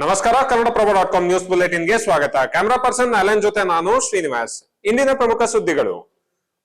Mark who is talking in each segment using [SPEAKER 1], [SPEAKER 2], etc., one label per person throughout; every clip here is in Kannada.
[SPEAKER 1] ನಮಸ್ಕಾರ, ಕನ್ನಡಪ್ರಭ ಡಾಟ್ ಕಾಮ್ ನ್ಯೂಸ್ ಬುಲೆಟಿನ್ಗೆ ಸ್ವಾಗತ. ಕ್ಯಾಮರಾ ಪರ್ಸನ್ ಅಲೆನ್ ಜೊತೆ ನಾನು ಶ್ರೀನಿವಾಸ್. ಇಂದಿನ ಪ್ರಮುಖ ಸುದ್ದಿಗಳು.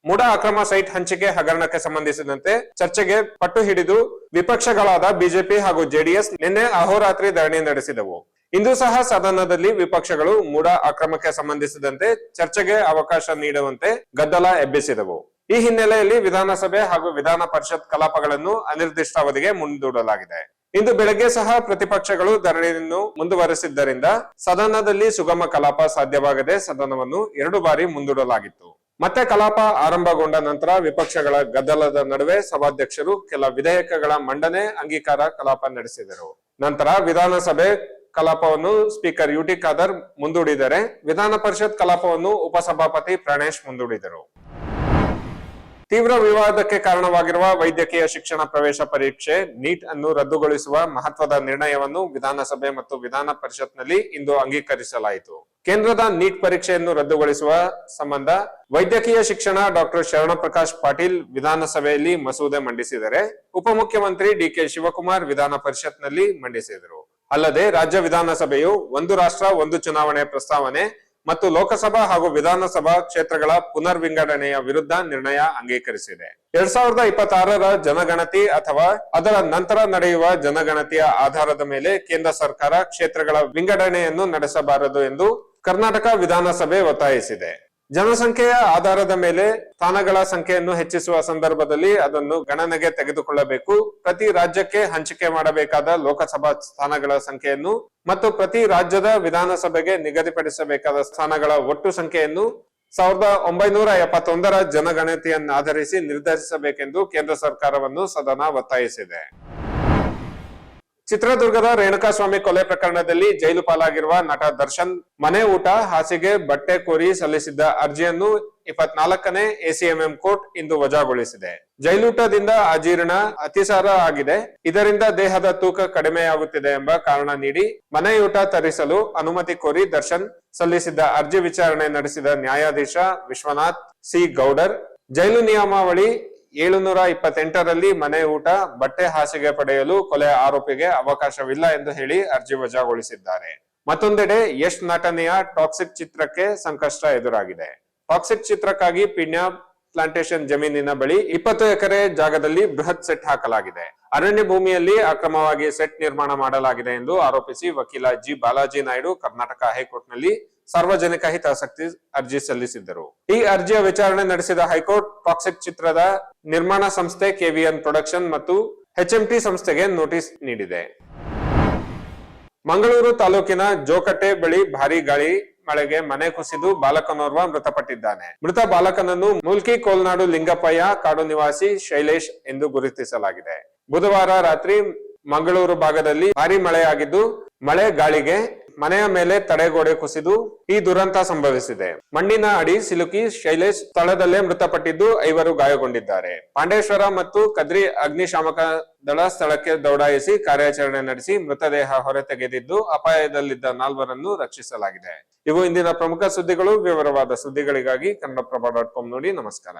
[SPEAKER 1] ಮುಡ ಅಕ್ರಮ ಸೈಟ್ ಹಂಚಿಕೆ ಹಗರಣಕ್ಕೆ ಸಂಬಂಧಿಸಿದಂತೆ ಚರ್ಚೆಗೆ ಪಟ್ಟು ಹಿಡಿದು ವಿಪಕ್ಷಗಳಾದ ಬಿಜೆಪಿ ಹಾಗೂ ಜೆಡಿಎಸ್ ನಿನ್ನೆ ಅಹೋರಾತ್ರಿ ಧರಣಿ ನಡೆಸಿದವು. ಇಂದು ಸಹ ಸದನದಲ್ಲಿ ವಿಪಕ್ಷಗಳು ಮುಡ ಅಕ್ರಮಕ್ಕೆ ಸಂಬಂಧಿಸಿದಂತೆ ಚರ್ಚೆಗೆ ಅವಕಾಶ ನೀಡುವಂತೆ ಗದ್ದಲ ಎಬ್ಬಿಸಿದವು. ಈ ಹಿನ್ನೆಲೆಯಲ್ಲಿ ವಿಧಾನಸಭೆ ಹಾಗೂ ವಿಧಾನ ಪರಿಷತ್ ಕಲಾಪಗಳನ್ನು ಅನಿರ್ದಿಷ್ಟಾವಧಿಗೆ ಮುಂದೂಡಲಾಗಿದೆ. ಇಂದು ಬೆಳಗ್ಗೆ ಸಹ ಪ್ರತಿಪಕ್ಷಗಳು ಧರಣಿಯನ್ನು ಮುಂದುವರೆಸಿದ್ದರಿಂದ ಸದನದಲ್ಲಿ ಸುಗಮ ಕಲಾಪ ಸಾಧ್ಯವಾಗದೆ ಸದನವನ್ನು ಎರಡು ಬಾರಿ ಮುಂದೂಡಲಾಗಿತ್ತು. ಮತ್ತೆ ಕಲಾಪ ಆರಂಭಗೊಂಡ ನಂತರ ವಿಪಕ್ಷಗಳ ಗದ್ದಲದ ನಡುವೆ ಸಭಾಧ್ಯಕ್ಷರು ಕೆಲ ವಿಧೇಯಕಗಳ ಮಂಡನೆ ಅಂಗೀಕಾರ ಕಲಾಪ ನಡೆಸಿದರು. ನಂತರ ವಿಧಾನಸಭೆ ಕಲಾಪವನ್ನು ಸ್ಪೀಕರ್ ಯುಟಿ ಖಾದರ್ ಮುಂದೂಡಿದರೆ ವಿಧಾನ ಪರಿಷತ್ ಕಲಾಪವನ್ನು ಉಪಸಭಾಪತಿ ಪ್ರಣೇಶ್ ಮುಂದೂಡಿದರು. ತೀವ್ರ ವಿವಾದಕ್ಕೆ ಕಾರಣವಾಗಿರುವ ವೈದ್ಯಕೀಯ ಶಿಕ್ಷಣ ಪ್ರವೇಶ ಪರೀಕ್ಷೆ ನೀಟ್ ಅನ್ನು ರದ್ದುಗೊಳಿಸುವ ಮಹತ್ವದ ನಿರ್ಣಯವನ್ನು ವಿಧಾನಸಭೆ ಮತ್ತು ವಿಧಾನ ಪರಿಷತ್ನಲ್ಲಿ ಇಂದು ಅಂಗೀಕರಿಸಲಾಯಿತು. ಕೇಂದ್ರದ ನೀಟ್ ಪರೀಕ್ಷೆಯನ್ನು ರದ್ದುಗೊಳಿಸುವ ಸಂಬಂಧ ವೈದ್ಯಕೀಯ ಶಿಕ್ಷಣ ಡಾಕ್ಟರ್ ಶರಣಪ್ರಕಾಶ್ ಪಾಟೀಲ್ ವಿಧಾನಸಭೆಯಲ್ಲಿ ಮಸೂದೆ ಮಂಡಿಸಿದರೆ ಉಪಮುಖ್ಯಮಂತ್ರಿ ಡಿಕೆ ಶಿವಕುಮಾರ್ ವಿಧಾನ ಪರಿಷತ್ನಲ್ಲಿ ಮಂಡಿಸಿದರು. ಅಲ್ಲದೆ ರಾಜ್ಯ ವಿಧಾನಸಭೆಯು ಒಂದು ರಾಷ್ಟ್ರ, ಒಂದು ಚುನಾವಣೆ ಪ್ರಸ್ತಾವನೆ ಮತ್ತು ಲೋಕಸಭಾ ಹಾಗೂ ವಿಧಾನಸಭಾ ಕ್ಷೇತ್ರಗಳ ಪುನರ್ ವಿಂಗಡಣೆಯ ವಿರುದ್ಧ ನಿರ್ಣಯ ಅಂಗೀಕರಿಸಿದೆ. ಎರಡ್ ಸಾವಿರದ ಇಪ್ಪತ್ತಾರರ ಜನಗಣತಿ ಅಥವಾ ಅದರ ನಂತರ ನಡೆಯುವ ಜನಗಣತಿಯ ಆಧಾರದ ಮೇಲೆ ಕೇಂದ್ರ ಸರ್ಕಾರ ಕ್ಷೇತ್ರಗಳ ವಿಂಗಡಣೆಯನ್ನು ನಡೆಸಬಾರದು ಎಂದು ಕರ್ನಾಟಕ ವಿಧಾನಸಭೆ ಒತ್ತಾಯಿಸಿದೆ. ಜನಸಂಖ್ಯೆಯ ಆಧಾರದ ಮೇಲೆ ಸ್ಥಾನಗಳ ಸಂಖ್ಯೆಯನ್ನು ಹೆಚ್ಚಿಸುವ ಸಂದರ್ಭದಲ್ಲಿ ಅದನ್ನು ಗಣನೆಗೆ ತೆಗೆದುಕೊಳ್ಳಬೇಕು. ಪ್ರತಿ ರಾಜ್ಯಕ್ಕೆ ಹಂಚಿಕೆ ಮಾಡಬೇಕಾದ ಲೋಕಸಭಾ ಸ್ಥಾನಗಳ ಸಂಖ್ಯೆಯನ್ನು ಮತ್ತು ಪ್ರತಿ ರಾಜ್ಯದ ವಿಧಾನಸಭೆಗೆ ನಿಗದಿಪಡಿಸಬೇಕಾದ ಸ್ಥಾನಗಳ ಒಟ್ಟು ಸಂಖ್ಯೆಯನ್ನು ಸಾವಿರದ ಒಂಬೈನೂರ ಎಪ್ಪತ್ತೊಂದರ ಜನಗಣತಿಯನ್ನಾಧರಿಸಿ ನಿರ್ಧರಿಸಬೇಕೆಂದು ಕೇಂದ್ರ ಸರ್ಕಾರವನ್ನು ಸದನ ಒತ್ತಾಯಿಸಿದೆ. ಚಿತ್ರದುರ್ಗದ ರೇಣುಕಾಸ್ವಾಮಿ ಕೊಲೆ ಪ್ರಕರಣದಲ್ಲಿ ಜೈಲು ಪಾಲಾಗಿರುವ ನಟ ದರ್ಶನ್ ಮನೆ ಊಟ, ಹಾಸಿಗೆ, ಬಟ್ಟೆ ಕೋರಿ ಸಲ್ಲಿಸಿದ್ದ ಅರ್ಜಿಯನ್ನು ಇಪ್ಪತ್ನಾಲ್ಕನೇ ಎಸಿಎಂಎಂ ಕೋರ್ಟ್ ಇಂದು ವಜಾಗೊಳಿಸಿದೆ. ಜೈಲೂಟದಿಂದ ಅಜೀರ್ಣ ಅತಿಸಾರ ಆಗಿದೆ. ಇದರಿಂದ ದೇಹದ ತೂಕ ಕಡಿಮೆಯಾಗುತ್ತಿದೆ ಎಂಬ ಕಾರಣ ನೀಡಿ ಮನೆಯೂಟ ತರಿಸಲು ಅನುಮತಿ ಕೋರಿ ದರ್ಶನ್ ಸಲ್ಲಿಸಿದ್ದ ಅರ್ಜಿ ವಿಚಾರಣೆ ನಡೆಸಿದ ನ್ಯಾಯಾಧೀಶ ವಿಶ್ವನಾಥ್ ಸಿ ಗೌಡರ್. ಜೈಲು ನಿಯಮಾವಳಿ ಏಳುನೂರ ಇಪ್ಪತ್ತೆಂಟರಲ್ಲಿ ಮನೆ ಊಟ, ಬಟ್ಟೆ ಹಾಸಿಗೆ ಪಡೆಯಲು ಕೊಲೆ ಆರೋಪಿಗೆ ಅವಕಾಶವಿಲ್ಲ ಎಂದು ಹೇಳಿ ಅರ್ಜಿ ವಜಾಗೊಳಿಸಿದ್ದಾರೆ. ಮತ್ತೊಂದೆಡೆ ಯಶ್ ನಟನೆಯ ಟಾಕ್ಸಿಕ್ ಚಿತ್ರಕ್ಕೆ ಸಂಕಷ್ಟ ಎದುರಾಗಿದೆ. ಟಾಕ್ಸಿಕ್ ಚಿತ್ರಕ್ಕಾಗಿ ಪಿಣ್ಯ ಪ್ಲಾಂಟೇಶನ್ ಜಮೀನಿನ ಬಳಿ ಇಪ್ಪತ್ತು ಎಕರೆ ಜಾಗದಲ್ಲಿ ಬೃಹತ್ ಸೆಟ್ ಹಾಕಲಾಗಿದೆ. ಅರಣ್ಯ ಭೂಮಿಯಲ್ಲಿ ಅಕ್ರಮವಾಗಿ ಸೆಟ್ ನಿರ್ಮಾಣ ಮಾಡಲಾಗಿದೆ ಎಂದು ಆರೋಪಿಸಿ ವಕೀಲ ಜಿ ಬಾಲಾಜಿ ನಾಯ್ಡು ಕರ್ನಾಟಕ ಹೈಕೋರ್ಟ್ನಲ್ಲಿ ಸಾರ್ವಜನಿಕ ಹಿತಾಸಕ್ತಿ ಅರ್ಜಿ ಸಲ್ಲಿಸಿದ್ದರು. ಈ ಅರ್ಜಿಯ ವಿಚಾರಣೆ ನಡೆಸಿದ ಹೈಕೋರ್ಟ್, ಟಾಕ್ಸಿಕ್ ಚಿತ್ರದ ನಿರ್ಮಾಣ ಸಂಸ್ಥೆ ಕೆವಿಎನ್ ಪ್ರೊಡಕ್ಷನ್ ಮತ್ತು ಎಚ್ಎಂಟಿ ಸಂಸ್ಥೆಗೆ ನೋಟಿಸ್ ನೀಡಿದೆ. ಮಂಗಳೂರು ತಾಲೂಕಿನ ಜೋಕಟ್ಟೆ ಬಳಿ ಭಾರಿ ಗಾಳಿ ಮಳೆಗೆ ಮನೆ ಕುಸಿದು ಬಾಲಕನೋರ್ವ ಮೃತಪಟ್ಟಿದ್ದಾನೆ. ಮೃತ ಬಾಲಕನನ್ನು ಮುಲ್ಕಿ ಕೋಲ್ನಾಡು ಲಿಂಗಪ್ಪಯ್ಯ ಕಾಡು ನಿವಾಸಿ ಶೈಲೇಶ್ ಎಂದು ಗುರುತಿಸಲಾಗಿದೆ. ಬುಧವಾರ ರಾತ್ರಿ ಮಂಗಳೂರು ಭಾಗದಲ್ಲಿ ಭಾರಿ ಮಳೆಯಾಗಿದ್ದು, ಮಳೆ ಗಾಳಿಗೆ ಮನೆಯ ಮೇಲೆ ತಡೆಗೋಡೆ ಕುಸಿದು ಈ ದುರಂತ ಸಂಭವಿಸಿದೆ. ಮಣ್ಣಿನ ಅಡಿ ಸಿಲುಕಿ ಶೈಲೇಶ್ ಸ್ಥಳದಲ್ಲೇ ಮೃತಪಟ್ಟಿದ್ದು ಐವರು ಗಾಯಗೊಂಡಿದ್ದಾರೆ. ಪಾಂಡೇಶ್ವರ ಮತ್ತು ಕದ್ರಿ ಅಗ್ನಿಶಾಮಕ ದಳ ಸ್ಥಳಕ್ಕೆ ದೌಡಾಯಿಸಿ ಕಾರ್ಯಾಚರಣೆ ನಡೆಸಿ ಮೃತದೇಹ ಹೊರತೆಗೆದಿದ್ದು ಅಪಾಯದಲ್ಲಿದ್ದ ನಾಲ್ವರನ್ನು ರಕ್ಷಿಸಲಾಗಿದೆ. ಇವು ಇಂದಿನ ಪ್ರಮುಖ ಸುದ್ದಿಗಳು. ವಿವರವಾದ ಸುದ್ದಿಗಳಿಗಾಗಿ ಕನ್ನಡಪ್ರಭ ಡಾಟ್ ಕಾಮ್ ನೋಡಿ ನಮಸ್ಕಾರ.